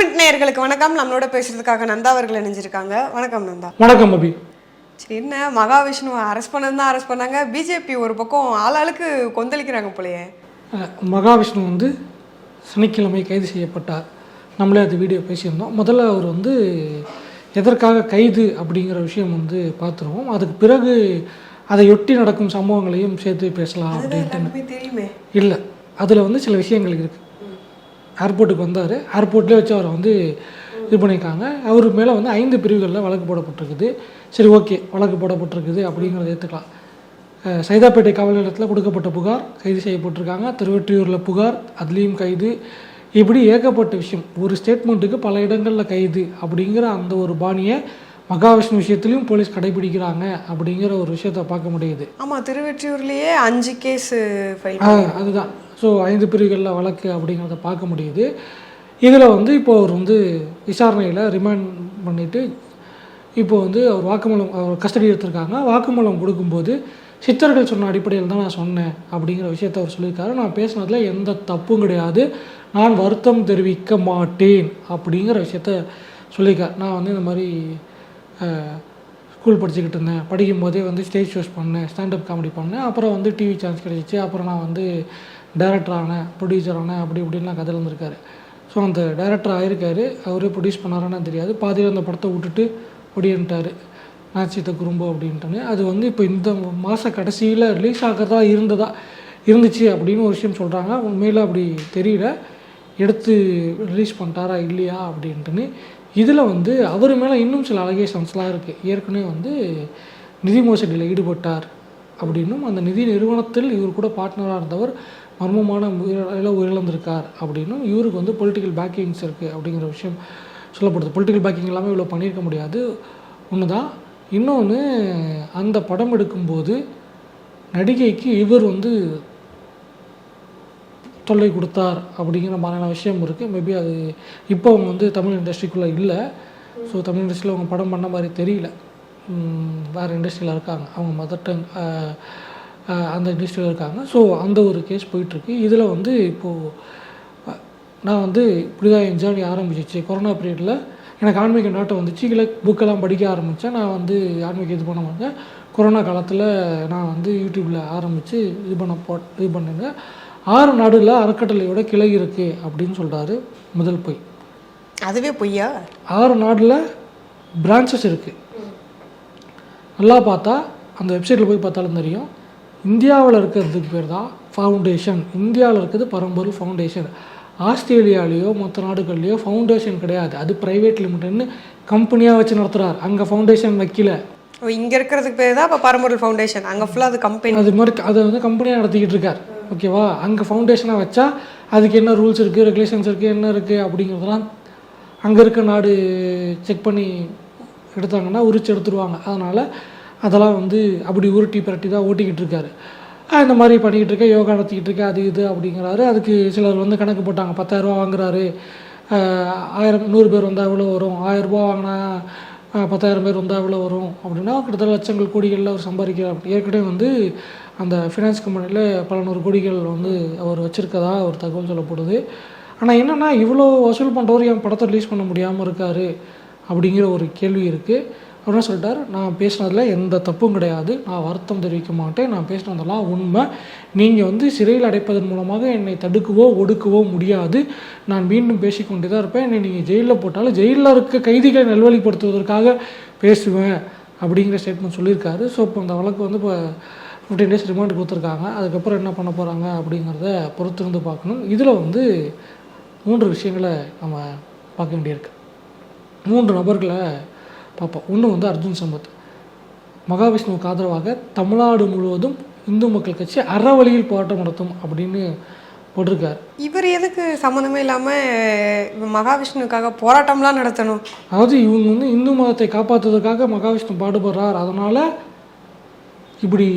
நேயர்களுக்கு வணக்கம். நம்மளோட பேசுறதுக்காக நந்தா அவர்கள் இணைஞ்சிருக்காங்க. வணக்கம் நந்தா. வணக்கம் அபி. என்ன? மகாவிஷ்ணுவை அரெஸ்ட் பண்ணது தான் அரெஸ்ட் பண்ணாங்க பிஜேபி ஒரு பக்கம் ஆளாளுக்கு கொந்தளிக்கிறாங்க போலயே. மகாவிஷ்ணு வந்து சனிக்கிழமை கைது செய்யப்பட்டார். நம்மளே அது வீடியோ பேசியிருந்தோம். முதல்ல அவர் வந்து எதற்காக கைது அப்படிங்கிற விஷயம் வந்து பார்த்துருவோம். அதுக்கு பிறகு அதையொட்டி நடக்கும் சம்பவங்களையும் சேர்த்து பேசலாம் அப்படின்ட்டு. இல்லை அதில் வந்து சில விஷயங்கள் இருக்குது ஏர்போர்ட்டுக்கு வந்தார். ஏர்போர்ட்லேயே வச்சு அவரை வந்து இது பண்ணியிருக்காங்க. அவர் மேலே வந்து ஐந்து பிரிவுகளில் வழக்கு போடப்பட்டிருக்குது சரி ஓகே வழக்கு போடப்பட்டிருக்குது அப்படிங்கிறத ஏற்றுக்கலாம் சைதாப்பேட்டை காவல் நிலையத்தில் கொடுக்கப்பட்ட புகார் கைது செய்யப்பட்டிருக்காங்க. திருவொற்றியூரில் புகார் அதுலேயும் கைது. இப்படி ஏகப்பட்ட விஷயம். ஒரு ஸ்டேட்மெண்ட்டுக்கு பல இடங்களில் கைது அப்படிங்கிற அந்த ஒரு பாணியை மகாவிஷ்ணு விஷயத்துலையும் போலீஸ் கடைபிடிக்கிறாங்க அப்படிங்கிற ஒரு விஷயத்தை பார்க்க முடியுது. ஆமா திருவெற்றியூர்லயே அஞ்சு கேஸ் அதுதான். ஸோ ஐந்து பிரிவுகளில் வழக்கு அப்படிங்கிறத பார்க்க முடியுது. இதில் வந்து இப்போ அவர் வந்து விசாரணையில் ரிமாண்ட் பண்ணிவிட்டு இப்போ வந்து அவர் வாக்குமூலம் அவர் கஸ்டடி எடுத்திருக்காங்க. வாக்குமூலம் கொடுக்கும்போது சித்தர்கள் சொன்ன அடிப்படையில் தான் நான் சொன்னேன் அப்படிங்கிற விஷயத்த அவர் சொல்லியிருக்காரு. நான் பேசுனதில் எந்த தப்பும் கிடையாது. நான் வருத்தம் தெரிவிக்க மாட்டேன் அப்படிங்கிற விஷயத்த சொல்லியிருக்கார். நான் வந்து இந்த மாதிரி ஸ்கூல் படிச்சுக்கிட்டு இருந்தேன். படிக்கும் போதே வந்து ஸ்டேஜ் ஷோஸ் பண்ணேன் ஸ்டாண்டப் காமெடி பண்ணேன். அப்புறம் வந்து டிவி சான்ஸ் கிடைச்சிச்சு. அப்புறம் நான் வந்து டைரக்டர் ஆனேன் ப்ரொடியூசர் ஆனேன் அப்படி இப்படின்லாம் கதையில் இருந்திருக்காரு ஸோ அந்த டைரக்டர் ஆயிருக்காரு. அவரே ப்ரொடியூஸ் பண்ணாரான்னு தெரியாது. பாதியில் அந்த படத்தை விட்டுட்டு ஒடின்ட்டார் நாச்சித்த குறும்பு அப்படின்ட்டுன்னு அது வந்து இப்போ இந்த மாத கடைசியில் ரிலீஸ் ஆகிறதா இருந்ததா இருந்துச்சு அப்படின்னு ஒரு விஷயம் சொல்கிறாங்க உண்மையில் அப்படி தெரியல. எடுத்து ரிலீஸ் பண்ணிட்டாரா இல்லையா அப்படின்ட்டுன்னு இதில் வந்து அவர் மேலே இன்னும் சில அலகேஷன்ஸ்லாம் இருக்குது ஏற்கனவே வந்து நிதி மோசடியில் ஈடுபட்டார் அப்படின்னும் அந்த நிதி நிறுவனத்தில் இவர் கூட பார்ட்னராக இருந்தவர் மர்மமான முறையில் உயிரிழந்திருக்கார் அப்படின்னும் இவருக்கு வந்து பொலிட்டிக்கல் பேக்கிங்ஸ் இருக்குது அப்படிங்கிற விஷயம் சொல்லப்படுது. பொலிட்டிக்கல் பேக்கிங் எல்லாமே இவ்வளோ பண்ணியிருக்க முடியாது. ஒன்று தான் இன்னொன்று அந்த படம் எடுக்கும்போது நடிகைக்கு இவர் வந்து தொல்லை கொடுத்தார் அப்படிங்கிற மாதிரியான விஷயம் இருக்குது மேபி அது இப்போ அவங்க வந்து தமிழ் இண்டஸ்ட்ரிக்குள்ளே இல்லை. ஸோ தமிழ் இண்டஸ்ட்ரியில் அவங்க படம் பண்ண மாதிரி தெரியல. வேறு இண்டஸ்ட்ரியில் இருக்காங்க. அவங்க மதர் டங் அந்த இண்டஸ்ட்ரியில் இருக்காங்க. ஸோ அந்த ஒரு கேஸ் போயிட்டுருக்கு. இதில் வந்து இப்போது நான் வந்து இப்படி தான் என் ஜேர்னி ஆரம்பிச்சிச்சு. கொரோனா பீரியடில் எனக்கு ஆன்மீக நாட்டம் வந்துச்சு. இல்லை புக்கெல்லாம் படிக்க ஆரம்பித்தேன் நான் வந்து ஆன்மீக இது பண்ண மாட்டேன் கொரோனா காலத்தில் நான் வந்து யூடியூப்பில் ஆரம்பித்து இது பண்ண போ இது பண்ணுங்க. ஆறு நாடுல அறக்கட்டளையோட கிளை இருக்குது அப்படின்னு சொல்கிறாரு முதல் பொய். அதுவே பொய்யா? ஆறு நாடில் பிரான்ச்சஸ் இருக்குது நல்லா பார்த்தா அந்த வெப்சைட்டில் போய் பார்த்தாலும் தெரியும். இந்தியாவில் இருக்கிறதுக்கு பேர் தான் ஃபவுண்டேஷன் இந்தியாவில் இருக்கிறது பரம்பொருள் ஃபவுண்டேஷன் ஆஸ்திரேலியாலேயோ மற்ற நாடுகள்லையோ ஃபவுண்டேஷன் கிடையாது. அது ப்ரைவேட் லிமிட்டட்னு கம்பெனியாக வச்சு நடத்துகிறார் அங்கே ஃபவுண்டேஷன் வைக்கல. இங்க இருக்கிறதுக்கு பேர் தான் இப்போ பரம்பொருள் ஃபவுண்டேஷன் அங்க ஃபுல்லா அது கம்பெனி அது மாதிரி அதை வந்து கம்பெனியாக நடத்திக்கிட்டு இருக்கார். ஓகேவா? அங்கே ஃபவுண்டேஷனாக வச்சா அதுக்கு என்ன ரூல்ஸ் இருக்குது ரெகுலேஷன்ஸ் இருக்குது என்ன இருக்குது அப்படிங்கிறதெல்லாம் அங்கே இருக்க நாடு செக் பண்ணி எடுத்தாங்கன்னா உரிச்சு எடுத்துருவாங்க. அதனால் அதெல்லாம் வந்து அப்படி உருட்டி பிரட்டி தான் ஓட்டிக்கிட்டு இருக்காரு. இந்த மாதிரி பண்ணிக்கிட்டு இருக்கேன் யோகா நடத்திக்கிட்டு இருக்கேன் அது இது அப்படிங்கிறாரு. அதுக்கு சிலர் வந்து கணக்கு போட்டாங்க. பத்தாயிரரூபா வாங்குறாரு. ஆயிரம் நூறு பேர் வந்தால் எவ்வளோ வரும்? ஆயிரரூபா வாங்கினா பத்தாயிரம் பேர் வந்தால் எவ்வளோ வரும்? அப்படின்னா கிட்டத்தட்ட லட்சங்கள் கோடிகளில் அவர் சம்பாதிக்கிறார். ஏற்கனவே வந்து அந்த ஃபினான்ஸ் கம்பெனியில் பல நூறு கோடிகள் வந்து அவர் வச்சுருக்கதா ஒரு தகவல் சொல்லப்படுது. ஆனால் என்னென்னா இவ்வளோ வசூல் பண்ணுறவர் என் படத்தை ரிலீஸ் பண்ண முடியாமல் இருக்கார் அப்படிங்கிற ஒரு கேள்வி இருக்குது அவர் என்ன சொல்லிட்டார். நான் பேசினதில் எந்த தப்பும் கிடையாது. நான் வருத்தம் தெரிவிக்க மாட்டேன். நான் பேசினதெல்லாம் உண்மை. நீங்கள் வந்து சிறையில் அடைப்பதன் மூலமாக என்னை தடுக்கவோ ஒடுக்கவோ முடியாது. நான் மீண்டும் பேசிக்கொண்டே தான் இருப்பேன். என்னை நீங்கள் ஜெயிலில் போட்டாலும் ஜெயிலில் இருக்க கைதிகளை நல்வழிப்படுத்துவதற்காக பேசுவேன் அப்படிங்கிற ஸ்டேட்மெண்ட் சொல்லியிருக்காரு. ஸோ இப்போ அந்த வழக்கு வந்து இப்போ ஃபிஃப்டீன் டேஸ் ரிமாண்ட் கொடுத்துருக்காங்க. அதுக்கப்புறம் என்ன பண்ண போகிறாங்க அப்படிங்கிறத பொறுத்திருந்து பார்க்கணும். இதில் வந்து மூன்று விஷயங்களை நம்ம பார்க்க வேண்டியிருக்கு. மூன்று நபர்களை பார்ப்போம் ஒன்று வந்து அர்ஜுன் சம்பத். மகாவிஷ்ணுவுக்கு ஆதரவாக தமிழ்நாடு முழுவதும் இந்து மக்கள் கட்சி அறவழியில் போராட்டம் நடத்தும் அப்படின்னு போட்டிருக்கார். இவர் எதுக்கு சம்மந்தமே இல்லாம இவன் மகாவிஷ்ணுக்காக போராட்டம்லாம் நடத்தணும்? அதாவது இவங்க வந்து இந்து மதத்தை காப்பாற்றுவதற்காக மகாவிஷ்ணு பாடுபடுறார். அதனால் இப்படி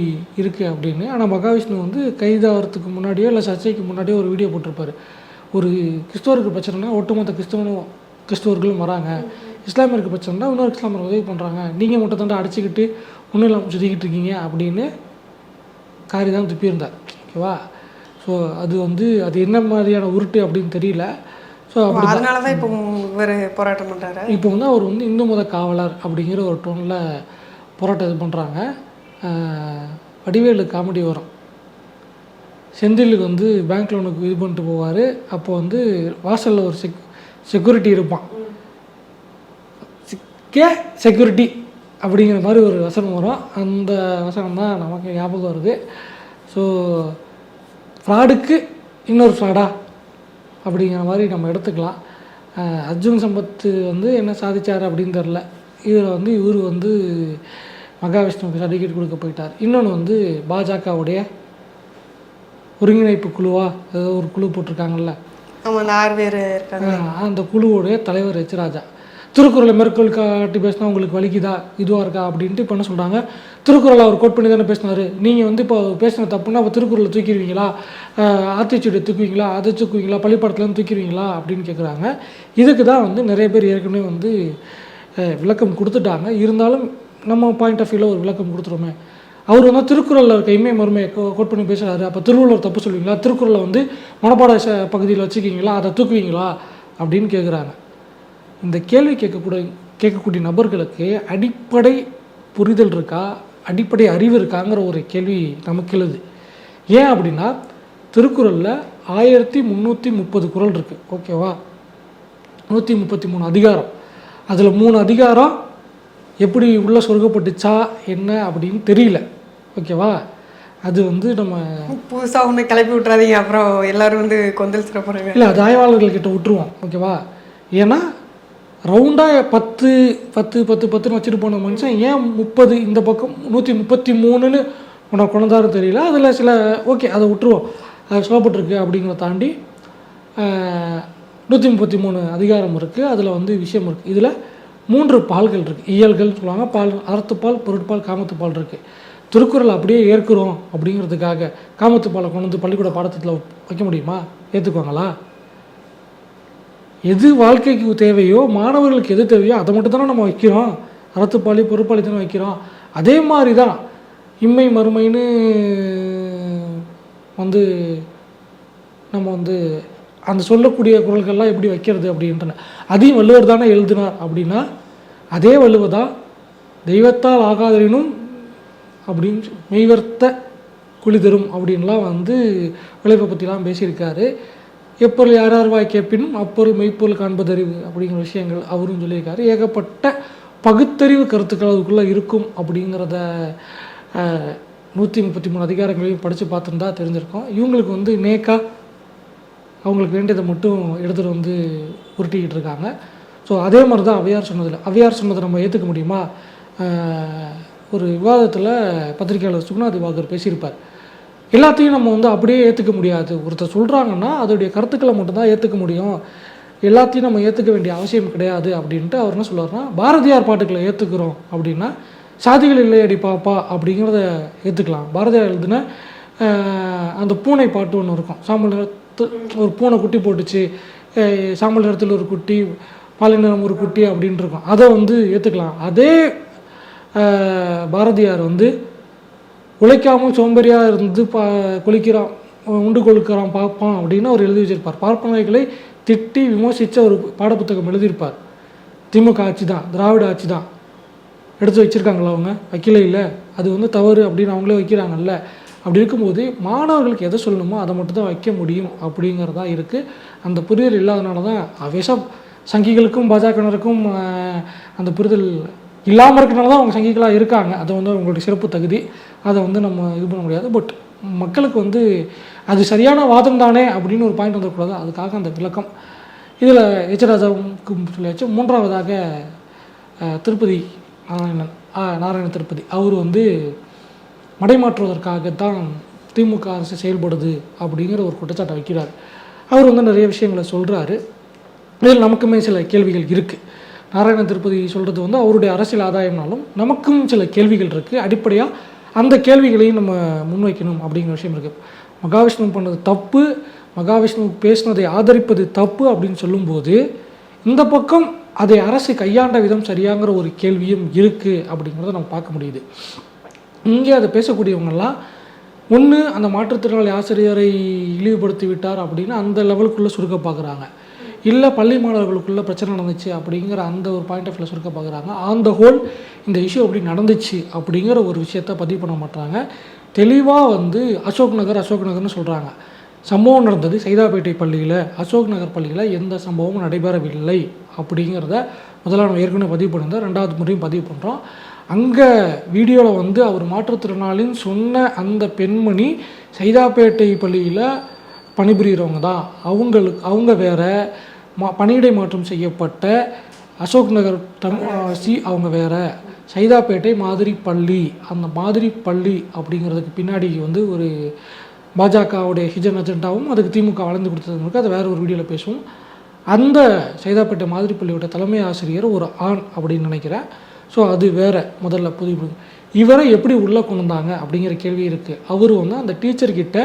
இருக்குது அப்படின்னு. ஆனால் மகாவிஷ்ணு வந்து கைதாகிறதுக்கு முன்னாடியோ இல்லை சர்ச்சைக்கு முன்னாடியோ ஒரு வீடியோ போட்டிருப்பாரு. ஒரு கிறிஸ்தவருக்கு பிரச்சனைனா ஒட்டுமொத்த கிறிஸ்தவனும் கிறிஸ்தவர்களும் வராங்க. இஸ்லாமியருக்கு பிரச்சனைனா இன்னொரு இஸ்லாமியர் உதவி பண்ணுறாங்க நீங்கள் மட்டும் தாண்டா அடிச்சுக்கிட்டு ஒன்றும் இல்லாமல் சுற்றிக்கிட்டு இருக்கீங்க அப்படின்னு காரி தான் துப்பியிருந்தார் ஓகேவா ஸோ அது வந்து அது என்ன மாதிரியான உருட்டு அப்படின்னு தெரியல. ஸோ அதனால தான் இப்போ இவர் போராட்டம் பண்றாரு. இப்போ வந்து அவர் வந்து இந்து மத காவலர் அப்படிங்கிற ஒரு டோனில் போராட்டம் இது பண்ணுறாங்க வடிவேலு காமெடி வரும். செந்திலுக்கு வந்து பேங்க் லோனுக்கு இது பண்ணிட்டு போவார். அப்போ வந்து வாசலில் ஒரு செக் செக்யூரிட்டி இருப்பான். கே செக்யூரிட்டி அப்படிங்கிற மாதிரி ஒரு வசனம் வரும். அந்த வசனம் தான் நமக்கு ஞாபகம் வருது. ஸோ ஃப்ராடுக்கு இன்னொரு ஃப்ராடா அப்படிங்கிற மாதிரி நம்ம எடுத்துக்கலாம். அர்ஜுன் சம்பத் வந்து என்ன சாதிச்சார் அப்படின்னு தெரில இதில் வந்து இவர் வந்து மகாவிஷ்ணுவுக்கு சர்டிஃபிகேட் கொடுக்க போயிட்டார். இன்னொன்று வந்து பாஜகவுடைய ஒருங்கிணைப்பு குழுவா ஏதோ ஒரு குழு போட்டிருக்காங்கல்ல. அந்த குழுவுடைய தலைவர் எச் ராஜா. திருக்குறளை மேற்கோள் காட்டி பேசினா உங்களுக்கு வலிக்குதா? இதுவாக இருக்கா? அப்படின்ட்டு இப்போ என்ன சொல்கிறாங்க திருக்குறளை அவர் கோட் பண்ணி தானே பேசினார். நீங்கள் வந்து இப்போ பேசின தப்புன்னா அப்போ திருக்குறளை தூக்கிடுவீங்களா? ஆத்திச்சூடியை தூக்குவீங்களா? அதை தூக்குவீங்களா? பள்ளிப்பாடத்துலேருந்து தூக்கிடுவீங்களா? அப்படின்னு கேட்குறாங்க இதுக்கு தான் வந்து நிறைய பேர் ஏற்கனவே வந்து விளக்கம் கொடுத்துட்டாங்க. இருந்தாலும் நம்ம பாயிண்ட் ஆஃப் வியூவில் ஒரு விளக்கம் கொடுத்துருமே அவர் வந்து திருக்குறளில் இருக்க இம்மை மருமையை கோட் பண்ணி பேசுகிறாரு அப்போ திருவள்ளுவர் தப்பு சொல்லுவீங்களா? திருக்குறளை வந்து மனப்பாட ச- பகுதியில் வச்சுக்கிங்களா? அதை தூக்குவீங்களா? அப்படின்னு கேட்குறாங்க இந்த கேள்வி கேட்கக்கூடிய கேட்கக்கூடிய நபர்களுக்கு அடிப்படை புரிதல் இருக்கா? அடிப்படை அறிவு இருக்காங்கிற ஒரு கேள்வி நமக்கு எழுது. ஏன் அப்படின்னா திருக்குறளில் ஆயிரத்தி முந்நூற்றி முப்பது குறள் இருக்குது ஓகேவா நூற்றி முப்பத்தி மூணு அதிகாரம். அதில் மூணு அதிகாரம் எப்படி உள்ள சொருகப்பட்டுச்சா என்ன அப்படின்னு தெரியல. ஓகேவா அது வந்து நம்ம புதுசா ஒண்ணு கிளப்பி விட்றாதீங்க அப்புறம் எல்லாரும் வந்து கொந்தல் சிற போறாங்க. இல்லை அது ஆய்வாளர்கள்கிட்ட விட்டுருவோம். ஓகேவா ஏன்னா ரவுண்டாக பத்து பத்து பத்து பத்துன்னு வச்சுட்டு போன மனுஷன் ஏன் முப்பது இந்த பக்கம் நூற்றி முப்பத்தி மூணுன்னு உனக்கு கொண்டாரு தெரியல? அதில் சில ஓகே அதை விட்டுருவோம். அது சொல்லப்பட்டிருக்கு அப்படிங்கிறத தாண்டி நூற்றி முப்பத்தி மூணு அதிகாரம் இருக்குது அதில் வந்து விஷயம் இருக்குது இதில் மூன்று பால்கள் இருக்குது இயல்கள்னு சொல்லுவாங்க. பால் அறத்துப்பால் பொருட்பால் காமத்துப்பால் இருக்குது திருக்குறள் அப்படியே ஏற்கிறோம் அப்படிங்கிறதுக்காக காமத்துப்பாலை கொண்டு வந்து பள்ளிக்கூட பாடத்தில் வைக்க முடியுமா? ஏற்றுக்குவாங்களா எது வாழ்க்கைக்கு தேவையோ மாணவர்களுக்கு எது தேவையோ அதை மட்டும் தானே நம்ம வைக்கிறோம். அறத்துப்பாலி பொறுப்பாளி தானே வைக்கிறோம். அதே மாதிரி தான் இம்மை மறுமைன்னு வந்து நம்ம வந்து அந்த சொல்லக்கூடிய குரல்கள்லாம் எப்படி வைக்கிறது அப்படின்றன. அதையும் வள்ளுவர் தானே எழுதினார் அப்படின்னா அதே வள்ளுவர் தான் தெய்வத்தால் ஆகாதரினும் அப்படின்னு மெய்வர்த்த குழி தரும் அப்படின்லாம் வந்து உழைப்பை பற்றிலாம் பேசியிருக்காரு. எப்பொருள் யார் யார் கேட்பினும் அப்பொருள் மெய்ப்பொருள் காண்பதறிவு அப்படிங்கிற விஷயங்கள் அவரும் சொல்லியிருக்காரு. ஏகப்பட்ட பகுத்தறிவு கருத்துக்கள் அதுக்குள்ளே இருக்கும் அப்படிங்கிறத நூற்றி முப்பத்தி மூணு அதிகாரங்களையும் படித்து பார்த்துருந்தா தெரிஞ்சிருக்கும். இவங்களுக்கு வந்து நேக்கா அவங்களுக்கு வேண்டியதை மட்டும் எடுத்துகிட்டு வந்து உருட்டிக்கிட்டு இருக்காங்க. ஸோ அதே மாதிரி தான் அவையார் சொன்னதில். அவையார் சொன்னதை நம்ம ஏற்றுக்க முடியுமா? ஒரு விவாதத்தில் பத்திரிகையாளர் சுகுணா திவாகர் பேசியிருப்பார். எல்லாத்தையும் நம்ம வந்து அப்படியே ஏற்றுக்க முடியாது. ஒருத்தர் சொல்கிறாங்கன்னா அதோடைய கருத்துக்களை மட்டும்தான் ஏற்றுக்க முடியும். எல்லாத்தையும் நம்ம ஏற்றுக்க வேண்டிய அவசியம் கிடையாது அப்படின்ட்டு அவர் என்ன சொல்லுவார்னா பாரதியார் பாட்டுக்களை ஏற்றுக்கிறோம் அப்படின்னா சாதிகள் இல்லையடி பாப்பா அப்படிங்கிறத ஏற்றுக்கலாம் பாரதியார் எழுதின அந்த பூனை பாட்டு ஒன்று இருக்கும். சாம்பல் நிறத்து ஒரு பூனை குட்டி போட்டுச்சு. சாம்பல் நிறத்தில் ஒரு குட்டி பாலை நிறம் ஒரு குட்டி அப்படின்ட்டு இருக்கும். அதை வந்து ஏற்றுக்கலாம் அதே பாரதியார் வந்து உழைக்காமல் சோம்பேறியாக இருந்து பா கொளிக்கிறான் உண்டு கொழுக்கிறான் பார்ப்பான் அப்படின்னு அவர் எழுதி வச்சிருப்பார். பார்ப்பனர்களை திட்டி விமர்சித்த ஒரு பாடப்புத்தகம் எழுதியிருப்பார். திமுக ஆட்சி தான் திராவிட ஆட்சி தான். எடுத்து வச்சுருக்காங்களா அவங்க? வைக்கல இல்லை. அது வந்து தவறு அப்படின்னு அவங்களே வைக்கிறாங்கல்ல. அப்படி இருக்கும்போது மாணவர்களுக்கு எதை சொல்லணுமோ அதை மட்டும் தான் வைக்க முடியும் அப்படிங்கிறதா இருக்குது அந்த புரிதல் இல்லாதனால தான் அவேசம் சங்கிகளுக்கும் பாஜகனருக்கும் அந்த புரிதல் இல்லாமல் இருக்கனால தான் அவங்க சங்கிகளாக இருக்காங்க. அது வந்து அவங்களுடைய சிறப்பு தகுதி. அதை வந்து நம்ம இது பண்ண முடியாது. பட் மக்களுக்கு வந்து அது சரியான வாதம் தானே அப்படின்னு ஒரு பாயிண்ட் வந்துடக்கூடாது அதுக்காக அந்த விளக்கம். இதில் எச்சராஜாவுக்கும் சொல்லியாச்சு. மூன்றாவதாக திருப்பதி நாராயணன் ஆ, நாராயண திருப்பதி. அவர் வந்து மடைமாற்றுவதற்காகத்தான் திமுக அரசு செயல்படுது அப்படிங்கிற ஒரு குற்றச்சாட்டை வைக்கிறார். அவர் வந்து நிறைய விஷயங்களை சொல்கிறாரு இதில் நமக்குமே சில கேள்விகள் இருக்குது நாராயண திருப்பதி சொல்கிறது வந்து அவருடைய அரசியல் ஆதாயம்னாலும் நமக்கும் சில கேள்விகள் இருக்குது அடிப்படையாக அந்த கேள்விகளையும் நம்ம முன்வைக்கணும் அப்படிங்கிற விஷயம் இருக்குது மகாவிஷ்ணு பண்ணது தப்பு மகாவிஷ்ணு பேசினதை ஆதரிப்பது தப்பு அப்படின்னு சொல்லும்போது இந்த பக்கம் அதை அரசு கையாண்ட விதம் சரியாங்கிற ஒரு கேள்வியும் இருக்குது அப்படிங்கிறத நம்ம பார்க்க முடியுது. இங்கே அதை பேசக்கூடியவங்கெல்லாம் ஒன்று அந்த மாற்றுத்திறனாளி ஆசிரியரை இழிவுபடுத்தி விட்டார் அப்படின்னு அந்த லெவலுக்குள்ளே சுருக்க பார்க்குறாங்க இல்லை பள்ளி மாணவர்களுக்குள்ள பிரச்சனை நடந்துச்சு அப்படிங்கிற அந்த ஒரு பாயிண்ட் ஆஃப் வியூ சுருக்க பார்க்குறாங்க ஆன் த ஹோல் இந்த இஷ்யூ அப்படி நடந்துச்சு அப்படிங்கிற ஒரு விஷயத்த பதிவு பண்ண மாட்டாங்க. தெளிவாக வந்து அசோக் நகர் அசோக் நகர்னு சொல்கிறாங்க சம்பவம் நடந்தது சைதாப்பேட்டை பள்ளியில். அசோக் நகர் பள்ளியில் எந்த சம்பவமும் நடைபெறவில்லை அப்படிங்கிறத முதல்ல நம்ம ஏற்கனவே பதிவு பண்ணியிருந்தோம். ரெண்டாவது முறையும் பதிவு பண்ணுறோம் அங்கே வீடியோவில் வந்து அவர் மாற்றுத்திறனாளின்னு சொன்ன அந்த பெண்மணி சைதாப்பேட்டை பள்ளியில் பணிபுரிகிறவங்க தான். அவங்களுக்கு அவங்க வேற மா பணியிடை மாற்றம் செய்யப்பட்ட அசோக் நகர் தம் சி அவங்க வேறு. சைதாப்பேட்டை மாதிரி பள்ளி அந்த மாதிரி பள்ளி அப்படிங்கிறதுக்கு பின்னாடி வந்து ஒரு பாஜகவுடைய ஹிஜன் அஜெண்டாவும் அதுக்கு திமுக வளர்ந்து கொடுத்ததுக்கு அதை வேறு ஒரு வீடியோவில் பேசுவோம். அந்த சைதாப்பேட்டை மாதிரி பள்ளியோட தலைமை ஆசிரியர் ஒரு ஆண் அப்படின்னு நினைக்கிறேன். ஸோ அது வேறு முதல்ல புது இவரை எப்படி உள்ளே கொண்டு வந்தாங்க அப்படிங்கிற கேள்வி இருக்குது அவர் வந்து அந்த டீச்சர்கிட்ட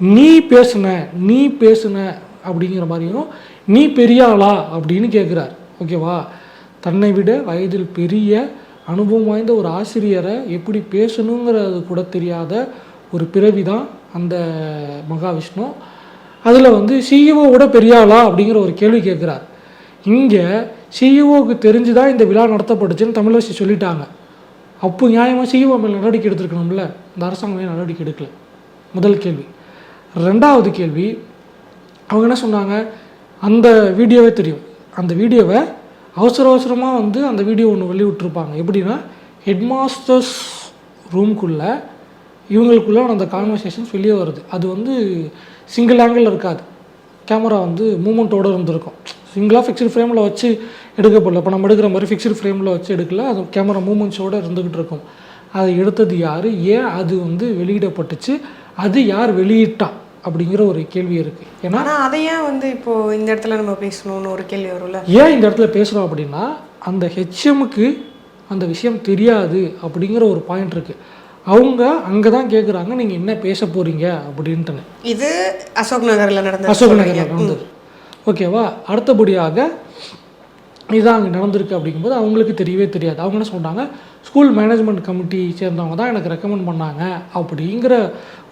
நீ பேசுன நீ பேசுன அப்படிங்கிற மாதிரியும் நீ பெரிய ஆளா அப்படின்னு கேட்குறார் ஓகேவா? தன்னை விட வயதில் பெரிய அனுபவம் வாய்ந்த ஒரு ஆசிரியரை எப்படி பேசணுங்கிறது கூட தெரியாத ஒரு பிறவி தான் அந்த மகாவிஷ்ணு. அதில் வந்து சிஇஓவோட பெரியாளா அப்படிங்கிற ஒரு கேள்வி கேட்குறார் இங்கே சிஇஓவுக்கு தெரிஞ்சு தான் இந்த விழா நடத்தப்பட்டுச்சுன்னு தமிழரசி சொல்லிட்டாங்க. அப்போ நியாயமாக சிஇஓ மேல் நடவடிக்கை எடுத்துருக்கணும்ல? இந்த அரசாங்கம் நடவடிக்கை எடுக்கல? முதல் கேள்வி. ரெண்டாவது கேள்வி அவங்க என்ன சொன்னாங்க? அந்த வீடியோவே தெரியும். அந்த வீடியோவை அவசர அவசரமாக வந்து அந்த வீடியோ ஒன்று வெளியிட்ருப்பாங்க எப்படின்னா ஹெட்மாஸ்டர்ஸ் ரூம்குள்ளே இவங்களுக்குள்ள அந்த கான்வர்சேஷன்ஸ் வெளியே வருது. அது வந்து சிங்கிள் ஆங்கிள் இருக்காது. கேமரா வந்து மூமெண்ட்டோடு இருந்திருக்கும். சிங்கிளாக ஃபிக்ஸ்டு ஃப்ரேமில் வச்சு எடுக்கப்படல. இப்போ நம்ம எடுக்கிற மாதிரி ஃபிக்ஸ்டு ஃப்ரேமில் வச்சு எடுக்கல. அது கேமரா மூமெண்ட்ஸோடு இருந்துக்கிட்டு இருக்கும். அதை எடுத்தது யார்? ஏன் அது வந்து வெளியிடப்பட்டுச்சு? அது யார் வெளியிட்டான் அப்படிங்கிற ஒரு கேள்வி இருக்குது ஏன்னா ஆனா அதை ஏன் வந்து இப்போ இந்த இடத்துல நம்ம பேசணும்னு ஒரு கேள்வி வரும்ல? ஏன் இந்த இடத்துல பேசுகிறோம் அப்படின்னா அந்த ஹெச்எம்க்கு அந்த விஷயம் தெரியாது அப்படிங்கிற ஒரு பாயிண்ட் இருக்குது அவங்க அங்கே தான் கேட்குறாங்க நீங்கள் என்ன பேச போகிறீங்க அப்படின்ட்டுன்னு. இது அசோக் நகர்ல நடந்த அசோக் நகரில் நடந்தது. ஓகேவா? அடுத்தபடியாக இதுதான் அங்கே நடந்திருக்கு அப்படிங்கும்போது அவங்களுக்கு தெரியவே தெரியாது. அவங்க என்ன சொன்னாங்க ஸ்கூல் மேனேஜ்மெண்ட் கமிட்டி சேர்ந்தவங்க தான் எனக்கு ரெக்கமெண்ட் பண்ணாங்க அப்படிங்கிற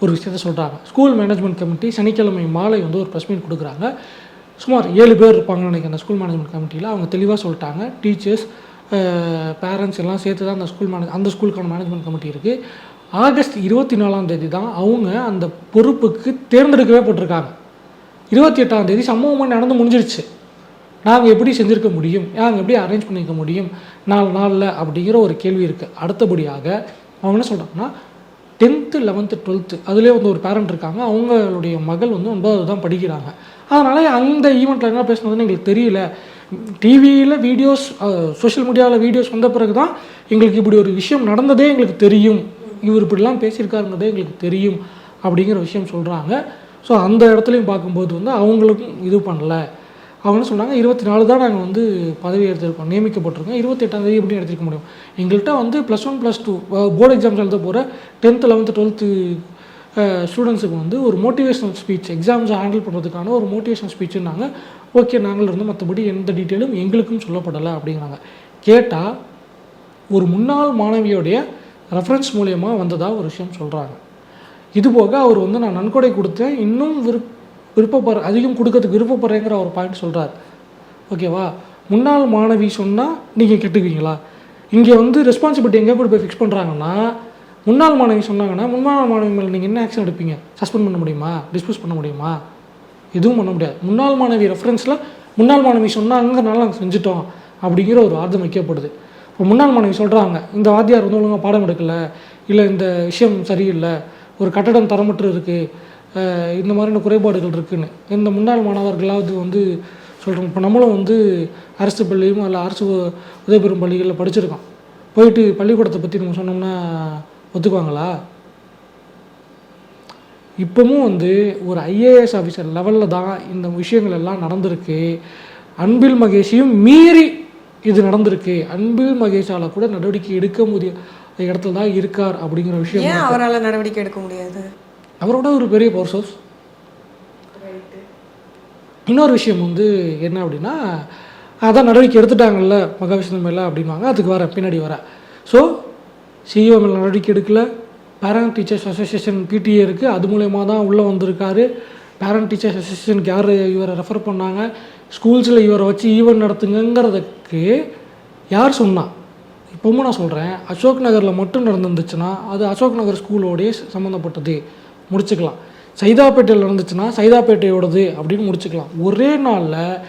ஒரு விஷயத்த சொல்கிறாங்க ஸ்கூல் மேனேஜ்மெண்ட் கமிட்டி சனிக்கிழமை மாலை வந்து ஒரு ப்ரெஸ் மீட் கொடுக்குறாங்க. சுமார் ஏழு பேர் இருப்பாங்கன்னு நினைக்கிறேன் அந்த ஸ்கூல் மேனேஜ்மெண்ட் கமிட்டியில். அவங்க தெளிவாக சொல்லிட்டாங்க. டீச்சர்ஸ் பேரண்ட்ஸ் எல்லாம் சேர்த்து தான் அந்த ஸ்கூல் மேனேஜ் அந்த ஸ்கூலுக்கான மேனேஜ்மெண்ட் கமிட்டி இருக்குது ஆகஸ்ட் இருபத்தி நாலாம் தேதி தான் அவங்க அந்த பொறுப்புக்கு தேர்ந்தெடுக்கவே போட்டிருக்காங்க. இருபத்தி எட்டாம் தேதி சம்பவமாக நடந்து முடிஞ்சிருச்சு. நாங்கள் எப்படி செஞ்சுருக்க முடியும்? நாங்கள் எப்படி அரேஞ்ச் பண்ணிக்க முடியும்? நாலு நாளில் அப்படிங்கிற ஒரு கேள்வி இருக்குது அடுத்தபடியாக அவங்க என்ன சொல்கிறாங்கன்னா டென்த்து லெவன்த்து டுவெல்த்து அதுலேயே வந்து ஒரு பேரண்ட் இருக்காங்க. அவங்களுடைய மகள் வந்து ஒன்பதாவது தான் படிக்கிறாங்க. அதனால் அந்த ஈவெண்ட்டில் என்ன பேசுனதுன்னு எங்களுக்கு தெரியல. டிவியில் வீடியோஸ் சோஷியல் மீடியாவில் வீடியோஸ் வந்த பிறகு தான் எங்களுக்கு இப்படி ஒரு விஷயம் நடந்ததே எங்களுக்கு தெரியும். இவர் இப்படிலாம் பேசியிருக்காருங்கிறதே எங்களுக்கு தெரியும் அப்படிங்கிற விஷயம் சொல்கிறாங்க ஸோ அந்த இடத்துலையும் பார்க்கும்போது வந்து அவங்களுக்கும் இது பண்ணல. அவங்க சொன்னாங்க இருபத்தி நாலு தான் நாங்கள் வந்து பதவி எடுத்திருக்கோம் நியமிக்கப்பட்டிருக்கோம். இருபத்தி எட்டாம் தேதி எப்படி எடுத்திருக்க முடியும்? எங்கள்கிட்ட வந்து plus one plus two board exams எழுத போகிற டென்த்து லெவன்த்து டுவெல்த்து ஸ்டூடெண்ட்ஸுக்கு வந்து ஒரு மோட்டிவேஷனல் ஸ்பீச் எக்ஸாம்ஸை ஹேண்டில் பண்ணுறதுக்கான ஒரு மோட்டிவேஷனல் ஸ்பீச்சுன்னாங்க ஓகே நாங்கள் இருந்து மற்றபடி எந்த டீட்டெயிலும் எங்களுக்கும் சொல்லப்படலை அப்படிங்கிறாங்க. கேட்டால் ஒரு முன்னாள் மாணவியோடைய ரெஃபரன்ஸ் மூலயமா வந்ததாக ஒரு விஷயம் சொல்கிறாங்க இதுபோக அவர் வந்து நான் நன்கொடை கொடுத்தேன். இன்னும் விருப்ப விருப்பப்படுற அதிகம் கொடுக்கறதுக்கு விருப்பப்படுறேங்கிற ஒரு பாயிண்ட் சொல்கிறார் ஓகேவா முன்னாள் மாணவி சொன்னால் நீங்கள் கெட்டுக்குவீங்களா? இங்கே வந்து ரெஸ்பான்சிபிலிட்டி எங்கே போய் ஃபிக்ஸ் பண்ணுறாங்கன்னா முன்னாள் மாணவி சொன்னாங்கன்னா முன்னாள் மாணவி மேலே நீங்கள் என்ன ஆக்ஷன் எடுப்பீங்க? சஸ்பெண்ட் பண்ண முடியுமா? டிஸ்போஸ் பண்ண முடியுமா? எதுவும் பண்ண முடியாது. முன்னாள் மாணவி ரெஃபரன்ஸில் முன்னாள் மாணவி சொன்னாங்கிறனால நாங்கள் செஞ்சுட்டோம் அப்படிங்கிற ஒரு வாதம் வைக்கப்படுது. இப்போ முன்னாள் மாணவி சொல்கிறாங்க இந்த வாத்தியார் வந்து ஒழுங்காக பாடம் எடுக்கல இல்லை இந்த விஷயம் சரியில்லை ஒரு கட்டடம் தரமற்று இருக்குது இந்த மாதிரியான குறைபாடுகள் இருக்குன்னு. இந்த முன்னாள் மாணவர்களாவது வந்து சொல்கிறோம் இப்போ நம்மளும் வந்து அரசு பள்ளியும் அல்ல அரசு உதவி பெறும் பள்ளிகளில் படிச்சிருக்கோம். போயிட்டு பள்ளிக்கூடத்தை பற்றி நம்ம சொன்னோம்னா ஒத்துக்குவாங்களா? இப்போவும் வந்து ஒரு ஐஏஎஸ் ஆஃபீஸர் லெவலில் தான் இந்த விஷயங்கள் எல்லாம் நடந்திருக்கு. அன்பில் மகேஷையும் மீறி இது நடந்திருக்கு. அன்பில் மகேஷால் கூட நடவடிக்கை எடுக்க முடிய இடத்துல தான் இருக்கார் அப்படிங்கிற விஷயம் ஏன் அவரால நடவடிக்கை எடுக்க முடியாது? அவரோட ஒரு பெரிய பவர் சோர்ஸ் இன்னொரு விஷயம் வந்து என்ன அப்படின்னா அதான் நடவடிக்கை எடுத்துட்டாங்கல்ல மகாவிஷ்ணு மேலே அப்படின்வாங்க அதுக்கு வர பின்னாடி வர. ஸோ சிஇஓ மேலே நடவடிக்கை எடுக்கல. பேரண்ட் டீச்சர்ஸ் அசோசியேஷன் பிடிஏ இருக்குது அது மூலயமா தான் உள்ளே வந்திருக்காரு. பேரண்ட் டீச்சர்ஸ் அசோசியேஷனுக்கு யார் இவரை ரெஃபர் பண்ணாங்க? ஸ்கூல்ஸில் இவரை வச்சு ஈவெண்ட் நடத்துங்கிறதுக்கு யார் சொன்னா? இப்போவும் நான் சொல்கிறேன் அசோக் நகரில் மட்டும் நடந்துருந்துச்சுன்னா அது அசோக் நகர் ஸ்கூலோடய சம்மந்தப்பட்டது முடிச்சுக்கலாம். சைதாப்பேட்டையில் நடந்துச்சுன்னா சைதாப்பேட்டையோடது அப்படின்னு முடிச்சுக்கலாம். ஒரே நாளில்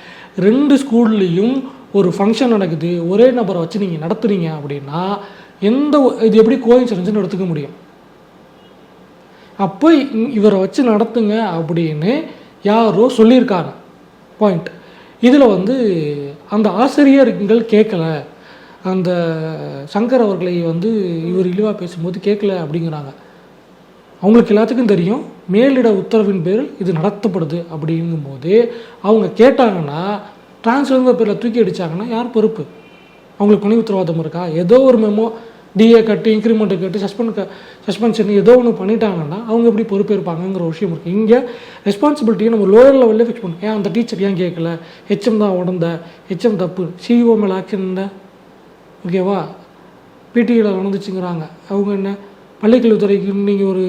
ரெண்டு ஸ்கூல்லையும் ஒரு ஃபங்க்ஷன் நடக்குது. ஒரே நபரை வச்சு நீங்கள் நடத்துறீங்க அப்படின்னா எந்த இது எப்படி கோயின்சிடன்ஸ்னு எடுத்துக்க முடியும். அப்போ இவரை வச்சு நடத்துங்க அப்படின்னு யாரோ சொல்லியிருக்காங்க. பாயிண்ட் இதில் வந்து அந்த ஆசிரியர்கள் கேட்கல அந்த சங்கர் அவர்களை வந்து இவர் இழிவாக பேசும்போது கேட்கல அப்படிங்கிறாங்க. அவங்களுக்கு எல்லாத்துக்கும் தெரியும் மேலிட உத்தரவின் பேரில் இது நடத்தப்படுது அப்படிங்கும்போது அவங்க கேட்டாங்கன்னா டிரான்ஸ்ஃபர் பேரில் தூக்கி அடித்தாங்கன்னா யார் பொறுப்பு? அவங்களுக்கு பணி உத்தரவாதம் இருக்கா? ஏதோ ஒரு மெமோ டிஏ கட்டி இன்க்ரிமெண்ட்டு கட்டி சஸ்பெண்ட் சஸ்பென்ஷன் ஏதோ ஒன்று பண்ணிட்டாங்கன்னா அவங்க எப்படி பொறுப்பேற்பாங்கங்கிற ஒரு விஷயம் இருக்குது இங்கே ரெஸ்பான்சிபிலிட்டியை நம்ம லோயர் லெவலில் ஃபிக்ஸ் பண்ணோம் ஏன் அந்த டீச்சர் ஏன் கேட்கல? ஹெச்எம் தான் உடந்த ஹெச்எம் தப்பு. சிஇஓ மேலே ஆக்ஷன் என்ன? ஓகேவா பிடியில் நடந்துச்சுங்கிறாங்க. அவங்க என்ன? பள்ளிக்கல்வித்துறைக்கு நீங்கள் ஒரு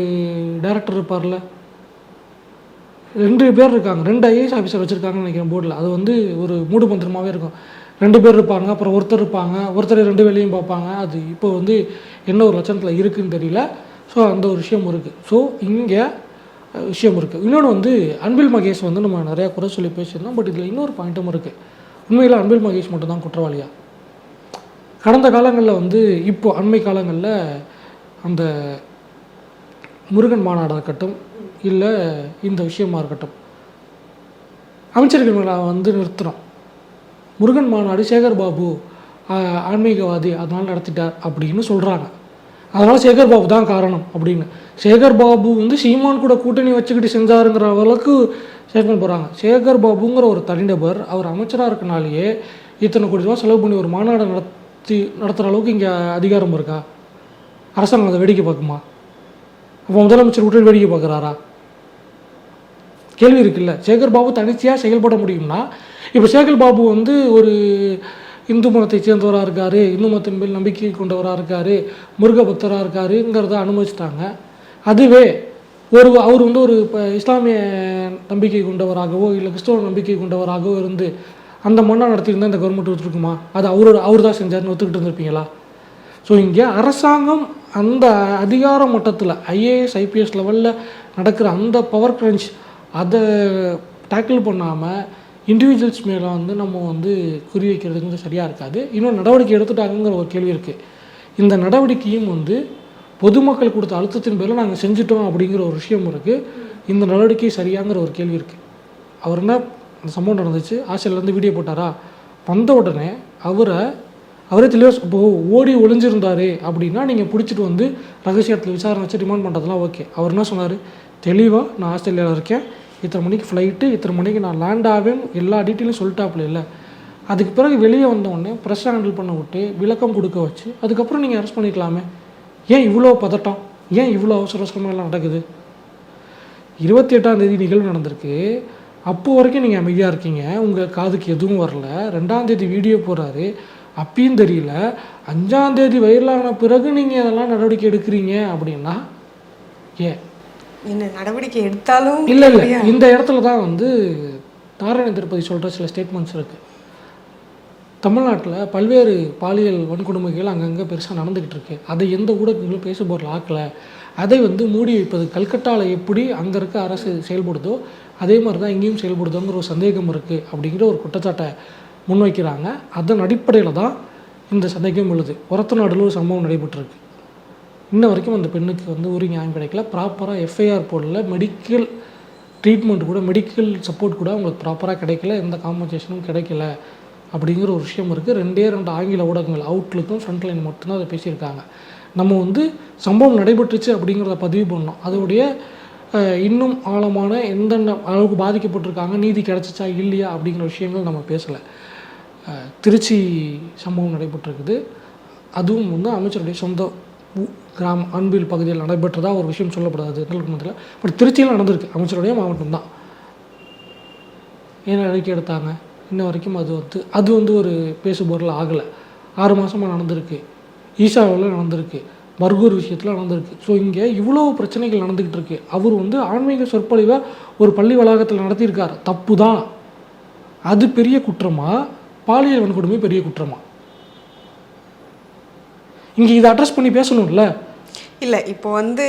டைரக்டர் இருப்பார்ல? ரெண்டு பேர் இருக்காங்க. ரெண்டு ஐஏஎஸ் ஆஃபீஸர் வச்சுருக்காங்கன்னு நினைக்கிறேன் போர்டில் அது வந்து ஒரு மூடு மந்திரமாகவே இருக்கும். ரெண்டு பேர் இருப்பாங்க அப்புறம் ஒருத்தர் இருப்பாங்க ஒருத்தர் ரெண்டு வேலையும் பார்ப்பாங்க. அது இப்போ வந்து என்ன ஒரு லட்சணத்தில் இருக்குன்னு தெரியல. ஸோ அந்த ஒரு விஷயம் இருக்குது ஸோ இங்கே விஷயம் இருக்குது இன்னொன்று வந்து அன்பில் மகேஷ் வந்து நம்ம நிறையா குறை சொல்லி பேசியிருந்தோம். பட் இதில் இன்னொரு பாயிண்ட்டும் இருக்குது உண்மையில் அன்பில் மகேஷ் மட்டும்தான் குற்றவாளியா? கடந்த காலங்களில் வந்து இப்போ அண்மை காலங்களில் அந்த முருகன் மாநாடாக இருக்கட்டும் இல்லை இந்த விஷயமாக இருக்கட்டும். அமைச்சர்கள் வந்து நிறுத்துகிறோம் முருகன் மாநாடு சேகர் பாபு ஆன்மீகவாதி அதனால் நடத்திட்டார் அப்படின்னு சொல்கிறாங்க அதனால் சேகர் பாபு தான் காரணம் அப்படின்னு. சேகர் பாபு வந்து சீமான் கூட கூட்டணி வச்சுக்கிட்டு செஞ்சாருங்கிற அளவுக்கு ஸ்டேட்மெண்ட் போகிறாங்க சேகர் பாபுங்கிற ஒரு தனிநபர் அவர் அமைச்சராக இருக்கனாலேயே இத்தனை கோடி ரூபா செலவு பண்ணி ஒரு மாநாடு நடத்தி நடத்துகிற அளவுக்கு இங்கே அதிகாரம் இருக்கா? அரசாங்கம் அதை வேடிக்கை பார்க்குமா? அப்போ முதலமைச்சர் உடல் வேடிக்கை பார்க்குறாரா? கேள்வி இருக்குல்ல. சேகர் பாபு தனிச்சையாக செயல்பட முடியும்னா இப்போ சேகர் பாபு வந்து ஒரு இந்து மதத்தை சேர்ந்தவராக இருக்கார் இந்து மதத்தின் மேல் நம்பிக்கை கொண்டவராக இருக்கார் முருக பக்தராக இருக்காருங்கிறத அனுமதிச்சிட்டாங்க. அதுவே ஒரு அவர் வந்து ஒரு இப்போ இஸ்லாமிய நம்பிக்கை கொண்டவராகவோ இல்லை கிறிஸ்தவ நம்பிக்கை கொண்டவராகவோ இருந்து அந்த மன்னா நடத்தியிருந்தால் இந்த கவர்மெண்ட் ஒத்துருக்குமா அது அவரோட அவர் தான் செஞ்சார்னு ஒத்துக்கிட்டு இருந்திருப்பீங்களா? ஸோ இங்கே அரசாங்கம் அந்த அதிகார மட்டத்தில் ஐஏஎஸ் ஐபிஎஸ் லெவலில் நடக்கிற அந்த பவர் கிரன்ச் அதை டேக்கிள் பண்ணாமல் இண்டிவிஜுவல்ஸ் மேலே வந்து நம்ம வந்து குறி வைக்கிறதுங்கிறது சரியாக இருக்காது. இன்னும் நடவடிக்கை எடுத்துட்டாங்கங்கிற ஒரு கேள்வி இருக்குது இந்த நடவடிக்கையும் வந்து பொதுமக்கள் கொடுத்த அழுத்தத்தின் பேரில் நாங்கள் செஞ்சுட்டோம் அப்படிங்கிற ஒரு விஷயம் இருக்குது இந்த நடவடிக்கை சரியாங்கிற ஒரு கேள்வி இருக்குது அவர் என்ன அந்த சம்பவம் நடந்துச்சு? ஆஸ்திரேலியாலேருந்து வீடியோ போட்டாரா? வந்த உடனே அவரை அவரே தெளிவாக இப்போ ஓடி ஒளிஞ்சிருந்தாரு அப்படின்னா நீங்கள் பிடிச்சிட்டு வந்து ரகசியத்தில் விசாரணை வச்சு ரிமாண்ட் பண்ணுறதுலாம் ஓகே அவர் என்ன சொன்னார்? தெளிவாக நான் ஆஸ்திரேலியாவில் இருக்கேன். இத்தனை மணிக்கு ஃப்ளைட்டு இத்தனை மணிக்கு நான் லேண்ட் ஆவேன். எல்லா டீட்டெயிலும் சொல்லிட்டாப்புல இல்லை. அதுக்கு பிறகு வெளியே வந்த உடனே ப்ரெஸ் ஹேண்டில் பண்ண விட்டு விளக்கம் கொடுக்க வச்சு அதுக்கப்புறம் நீங்கள் அரெஸ்ட் பண்ணிக்கலாமே. ஏன் இவ்வளோ பதட்டம்? ஏன் இவ்வளோ அவசர அவசரமாக எல்லாம் நடக்குது? இருபத்தி எட்டாம் தேதி நிகழ்வு நடந்திருக்கு. அப்போ வரைக்கும் நீங்கள் அமைதியாக இருக்கீங்க. உங்கள் காதுக்கு எதுவும் வரல. ரெண்டாம் தேதி வீடியோ போகிறாரு அப்பயும் தெரியல. அஞ்சாம் தேதி வைரலான பிறகு நீங்கள் இதெல்லாம் நடவடிக்கை எடுக்கிறீங்க அப்படின்னா ஏன்? என்ன நடவடிக்கை எடுத்தாலும் இல்லை இல்லை. இந்த இடத்துல தான் வந்து நாராயண திருப்பதி சொல்கிற சில ஸ்டேட்மெண்ட்ஸ் இருக்குது தமிழ்நாட்டில் பல்வேறு பாலியல் வன்கொடுமைகள் அங்கங்கே பெருசாக நடந்துக்கிட்டு இருக்கு. அதை எந்த ஊடகங்களும் பேச பொருள் ஆக்கலை. அதை வந்து மூடி வைப்பது கல்கட்டாவில் எப்படி அங்கே இருக்க அரசு செயல்படுதோ அதே மாதிரி தான் இங்கேயும் செயல்படுதோங்கிற ஒரு சந்தேகம் இருக்குது அப்படிங்கிற ஒரு குற்றச்சாட்டை முன்வைக்கிறாங்க. அதன் அடிப்படையில் தான் இந்த சந்தேகம் எழுது ஒரத்தநாடுல ஒரு சம்பவம் நடைபெற்றிருக்கு. இன்ன வரைக்கும் அந்த பெண்ணுக்கு வந்து ஒரு நியாயம் கிடைக்கல. ப்ராப்பராக எஃப்ஐஆர் போடல. மெடிக்கல் ட்ரீட்மெண்ட் கூட மெடிக்கல் சப்போர்ட் கூட அவங்களுக்கு ப்ராப்பராக கிடைக்கல. எந்த காம்பன்சேஷனும் கிடைக்கல. அப்படிங்கிற ஒரு விஷயம் இருக்குது ரெண்டே ரெண்டு ஆங்கில ஊடகங்கள் அவுட்லுக்கும் ஃப்ரண்ட்லைன் மட்டும்தான் அதை பேசியிருக்காங்க. நம்ம வந்து சம்பவம் நடைபெற்றுச்சு அப்படிங்கிறத பதிவு பண்ணோம் அதோடைய இன்னும் ஆழமான எந்தெந்த அளவுக்கு பாதிக்கப்பட்டிருக்காங்க நீதி கிடைச்சிச்சா இல்லையா அப்படிங்கிற விஷயங்கள் நம்ம பேசலை. திருச்சி சம்பவம் நடைபெற்றிருக்குது. அதுவும் வந்து அமைச்சருடைய சொந்த கிராம அன்பில் பகுதியில் நடைபெற்றதாக ஒரு விஷயம் சொல்லப்படாது நிலக்குமத்தில் பட் திருச்சியில் நடந்திருக்கு. அமைச்சருடைய மாவட்டம் தான். என்ன நடவடிக்கை எடுத்தாங்க? இன்ன வரைக்கும் அது வந்து அது வந்து ஒரு பேசுபொருள் ஆகலை. ஆறு மாதமாக நடந்திருக்கு. ஈஷாவில் நடந்திருக்கு. பர்கூர் விஷயத்தில் நடந்திருக்கு. ஸோ இங்கே இவ்வளோ பிரச்சனைகள் நடந்துக்கிட்டு இருக்கு. அவர் வந்து ஆன்மீக சொற்பொழிவை ஒரு பள்ளி வளாகத்தில் நடத்தியிருக்கார். தப்பு தான் அது பெரிய குற்றமாக பாலியல் வன்கொடுமை பெரிய குற்றமா? இங்கே இதை அட்ரஸ் பண்ணி பேசணும்ல? இல்லை இப்போ வந்து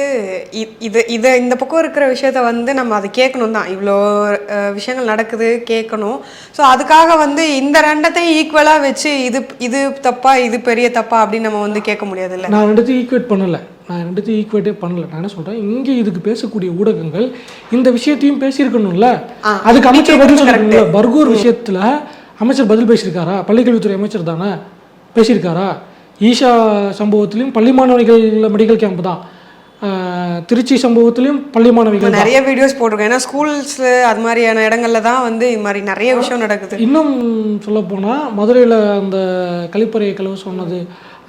இது இது இந்த பக்கம் இருக்கிற விஷயத்த வந்து நம்ம அதை கேட்கணும் தான். இவ்வளோ விஷயங்கள் நடக்குது கேட்கணும். ஸோ அதுக்காக வந்து இந்த ரெண்டத்தையும் ஈக்குவலாக வச்சு இது இது தப்பா இது பெரிய தப்பா அப்படின்னு நம்ம வந்து கேட்க முடியாதுல்ல? நான் ரெண்டுத்தையும் ஈக்குவேட் பண்ணலை. நான் ரெண்டுத்தையும் ஈக்குவேட்டே பண்ணல. நான் என்ன சொல்கிறேன் இங்கே இதுக்கு பேசக்கூடிய ஊடகங்கள் இந்த விஷயத்தையும் பேசியிருக்கணும்ல? அதுக்கு அமைச்சர் பதில் correct. சொல்லணும்ல? பர்கூர் விஷயத்தில் அமைச்சர் பதில் பேசியிருக்காரா? பள்ளிக்கல்வித்துறை அமைச்சர் தானே? பேசியிருக்காரா? ஈஷா சம்பவத்திலையும் பள்ளி மாணவிகள் மெடிக்கல் கேம்ப் தான். திருச்சி சம்பவத்திலையும் பள்ளி மாணவிகள் நிறைய வீடியோஸ் போட்டிருக்கோம். ஏன்னா ஸ்கூல்ஸ்ல அது மாதிரியான இடங்கள்ல தான் வந்து இது மாதிரி நிறைய விஷயம் நடக்குது. இன்னும் சொல்லப்போனால் மதுரையில் அந்த கழிப்பறையை கழுவ சொன்னது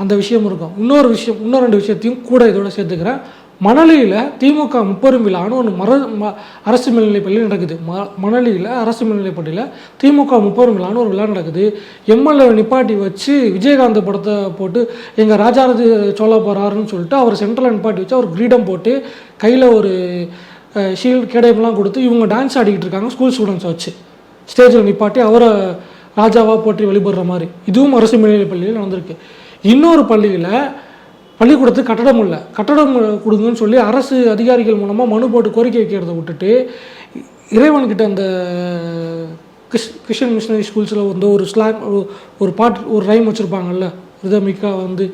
அந்த விஷயம் இருக்கும். இன்னொரு விஷயம் இன்னொரு ரெண்டு விஷயத்தையும் கூட இதோட சேர்த்துக்கிறேன். மணலியில் திமுக முப்பெரும் விழான்னு ஒன்று மர அரசு மேல்நிலைப் பள்ளி நடக்குது. ம மணலியில் அரசு மேல்நிலைப் பள்ளியில் திமுக முப்பெரும் விழான்னு ஒரு விழா நடக்குது. எம்எல்ஏ நிப்பாட்டி வச்சு விஜயகாந்த் படத்தை போட்டு எங்கள் ராஜாரதி சோழ போகிறாருன்னு சொல்லிட்டு அவர் சென்ட்ரலில் நிப்பாட்டி வச்சு அவர் கிரீடம் போட்டு கையில் ஒரு ஷீல்டு கேடயம்லாம் கொடுத்து இவங்க டான்ஸ் ஆடிக்கிட்டு இருக்காங்க ஸ்கூல் ஸ்டூடெண்ட்ஸை வச்சு. ஸ்டேஜில் நிப்பாட்டி அவரை ராஜாவாக போற்றி வழிபடுற மாதிரி. இதுவும் அரசு மேல்நிலைப் பள்ளியில் நடந்திருக்கு. இன்னொரு பள்ளியில் பள்ளிக்கூடத்துக்கு கட்டடம் இல்லை. கட்டடம் கொடுங்கன்னு சொல்லி அரசு அதிகாரிகள் மூலமாக மனு போட்டு கோரிக்கை வைக்கிறத விட்டுட்டு இறைவன்கிட்ட அந்த கிறிஸ் கிறிஸ்டியன் மிஷனரி ஸ்கூல்ஸில் வந்து ஒரு ஸ்லாங் ஒரு- ஒரு பாட்டு ஒரு ரைம் வச்சுருப்பாங்கல்ல. ரிதமிக்கா வந்து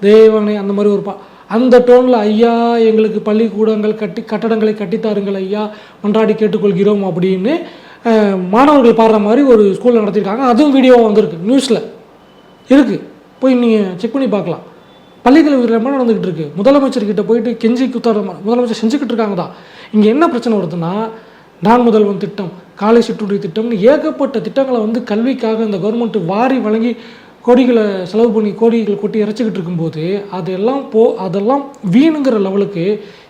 தேவனை அந்த மாதிரி ஒரு பா அந்த டோனில் ஐயா எங்களுக்கு பள்ளிக்கூடங்கள் கட்டி கட்டடங்களை கட்டித்தாருங்கள் ஐயா மன்றாடி கேட்டுக்கொள்கிறோம் அப்படின்னு மாணவர்கள் பாடுற மாதிரி ஒரு ஸ்கூலில் நடத்தியிருக்காங்க. அதுவும் வீடியோவாக வந்திருக்கு நியூஸில் இருக்குது போய் நீங்கள் செக் பண்ணி பார்க்கலாம். பள்ளிக்கல்வியில் என்ன நடந்துக்கிட்டு இருக்கு. முதலமைச்சர்கிட்ட போயிட்டு கெஞ்சி குத்தாட முதலமைச்சர் செஞ்சுக்கிட்டு இருக்காங்க தான் இங்கே என்ன பிரச்சனை வருதுன்னா நான் முதல்வன் திட்டம் காலை சிற்றுண்டி திட்டம்னு ஏகப்பட்ட திட்டங்களை வந்து கல்விக்காக இந்த கவர்மெண்ட் வாரி வழங்கி கோடிகளை செலவு பண்ணி கோடிகளை கொட்டி இறைச்சிக்கிட்டு இருக்கும்போது அதெல்லாம் போ அதெல்லாம் வீணுங்கிற லெவலுக்கு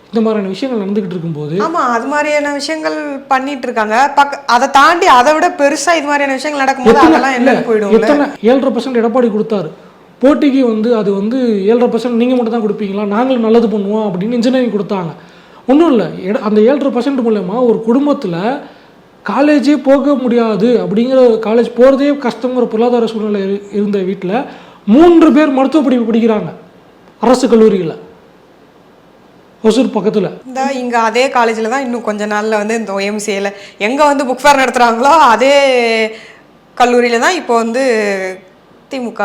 இந்த மாதிரியான விஷயங்கள் நடந்துக்கிட்டு இருக்கும்போது ஆமா அது மாதிரியான விஷயங்கள் பண்ணிட்டு இருக்காங்க. பக்க அதை தாண்டி அதை விட பெருசா இது மாதிரியான விஷயங்கள் நடக்கும்போது அதெல்லாம் என்ன போயிடும் எத்தனை ஏழரை பர்சன்ட் எடப்பாடி கொடுத்தாரு. போட்டிக்கு வந்து அது வந்து ஏழரை பர்சன்ட் நீங்கள் மட்டும் தான் கொடுப்பீங்களா? நாங்களும் நல்லது பண்ணுவோம் அப்படின்னு இன்ஜினியரிங் கொடுத்தாங்க. ஒன்றும் இல்லை. எட- அந்த ஏழரை பர்சன்ட் மூலயமா ஒரு குடும்பத்தில் காலேஜே போக முடியாது அப்படிங்கிற காலேஜ் போகிறதே கஷ்டங்கிற பொருளாதார சூழ்நிலை இருந்த வீட்டில் மூன்று பேர் மருத்துவ படிப்பு படிக்கிறாங்க. அரசு கல்லூரியில். ஒசூர் பக்கத்தில். இந்த இங்கே அதே காலேஜில் தான் இன்னும் கொஞ்ச நாளில் வந்து இந்த ஒஎம்சிஏல எங்கே வந்து புக் ஃபேர் நடத்துகிறாங்களோ அதே கல்லூரியில் தான் இப்போ வந்து திமுக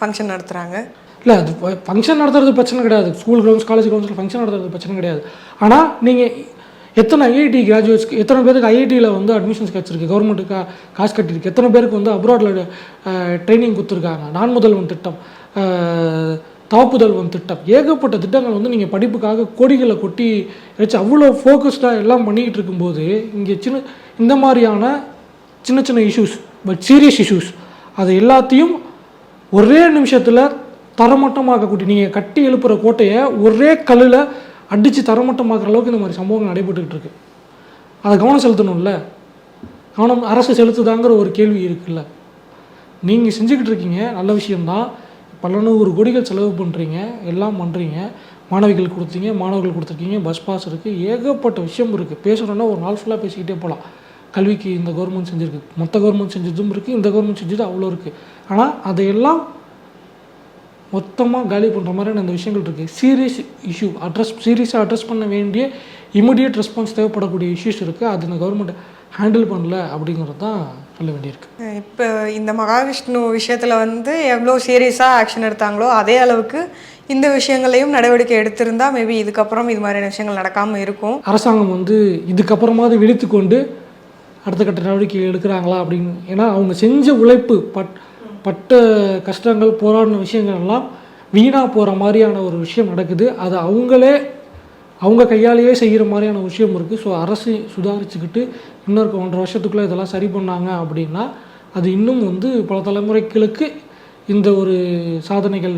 ஃபங்க்ஷன் நடத்துகிறாங்க இல்லை அது ஃபங்க்ஷன் நடத்துறது பிரச்சனை கிடையாது. ஸ்கூல் கிரவுண்ட்ஸ் காலேஜ் கிரவுண்ட்ஸில் ஃபங்க்ஷன் நடத்துறது பிரச்சனை கிடையாது. ஆனால் நீங்கள் எத்தனை ஐஐடி கிராஜுவேட்ஸ்க்கு எத்தனை பேருக்கு ஐஐடியில் வந்து அட்மிஷன்ஸ் கிடச்சிருக்கு? கவர்மெண்ட்டுக்கு காசு கட்டியிருக்கு. எத்தனை பேருக்கு வந்து அப்ராடில் ட்ரைனிங் கொடுத்துருக்காங்க? நான் முதல்வன் திட்டம் தாப்புதல்வன் திட்டம். ஏகப்பட்ட திட்டங்கள் வந்து நீங்கள் படிப்புக்காக கோடிகளை கொட்டி வச்சு அவ்வளோ ஃபோக்கஸ்டாக எல்லாம் பண்ணிக்கிட்டு இருக்கும்போது இங்கே சின்ன இந்த மாதிரியான சின்ன சின்ன இஷ்யூஸ் பட் சீரியஸ் இஷ்யூஸ் அது எல்லாத்தையும் ஒரே நிமிஷத்தில் தரமட்டமாக்கக்கூடிய நீங்கள் கட்டி எழுப்புற கோட்டையை ஒரே கல்லில் அடித்து தரமட்டமாக்குற அளவுக்கு இந்த மாதிரி சம்பவங்கள் நடைபெற்றுக்கிட்டு இருக்கு. அதை கவனம் செலுத்தணும்ல? கவனம் அரசு செலுத்துதாங்கிற ஒரு கேள்வி இருக்குல்ல? நீங்கள் செஞ்சுக்கிட்டு இருக்கீங்க நல்ல விஷயம்தான். பல நூறு கோடிகள் செலவு பண்ணுறீங்க எல்லாம் பண்ணுறீங்க மாணவிகள் கொடுத்தீங்க மாணவர்கள் கொடுத்துருக்கீங்க பஸ் பாஸ் இருக்குது ஏகப்பட்ட விஷயம் இருக்குது பேசுகிறோன்னா ஒரு நாள் ஃபுல்லாக பேசிக்கிட்டே போகலாம் கல்விக்கு இந்த கவர்மெண்ட் செஞ்சுருக்கு. மற்ற கவர்மெண்ட் செஞ்சதும் இருக்குது இந்த கவர்மெண்ட் செஞ்சது அவ்வளோ இருக்குது ஆனால் அதையெல்லாம் மொத்தமாக காலி பண்ணுற மாதிரியான அந்த விஷயங்கள் இருக்குது சீரியஸ் இஷ்யூ அட்ரஸ் சீரியஸாக அட்ரஸ் பண்ண வேண்டிய இமிடியேட் ரெஸ்பான்ஸ் தேவைப்படக்கூடிய இஷ்யூஸ் இருக்குது அது இந்த கவர்மெண்ட் ஹேண்டில் பண்ணல அப்படிங்கிறது தான் சொல்ல வேண்டியிருக்கு. இப்போ இந்த மகாவிஷ்ணு விஷயத்துல வந்து எவ்வளோ சீரியஸாக ஆக்ஷன் எடுத்தாங்களோ அதே அளவுக்கு இந்த விஷயங்களையும் நடவடிக்கை எடுத்திருந்தா மேபி இதுக்கப்புறம் இது மாதிரியான விஷயங்கள் நடக்காம இருக்கும். அரசாங்கம் வந்து இதுக்கப்புறமாவது விழித்து கொண்டு அடுத்த கட்ட நடவடிக்கை எடுக்கிறாங்களா அப்படின்னு. ஏன்னா அவங்க செஞ்ச உழைப்பு பட் பட்ட கஷ்டங்கள் போராடின விஷயங்கள் எல்லாம் வீணாக போகிற மாதிரியான ஒரு விஷயம் நடக்குது. அது அவங்களே அவங்க கையாலேயே செய்கிற மாதிரியான விஷயம் இருக்குது ஸோ அரசு சுதாரிச்சுக்கிட்டு இன்னொரு ஒன்றரை வருஷத்துக்குள்ளே இதெல்லாம் சரி பண்ணாங்க அப்படின்னா அது இன்னும் வந்து பல தலைமுறைகளுக்கு இந்த ஒரு சாதனைகள்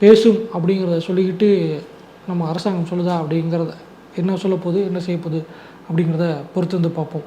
பேசும் அப்படிங்கிறத சொல்லிக்கிட்டு நம்ம அரசாங்கம் சொல்லுதா அப்படிங்கிறத என்ன சொல்ல போகுது என்ன செய்ய போகுது அப்படிங்கிறத பொறுத்து வந்து பார்ப்போம்.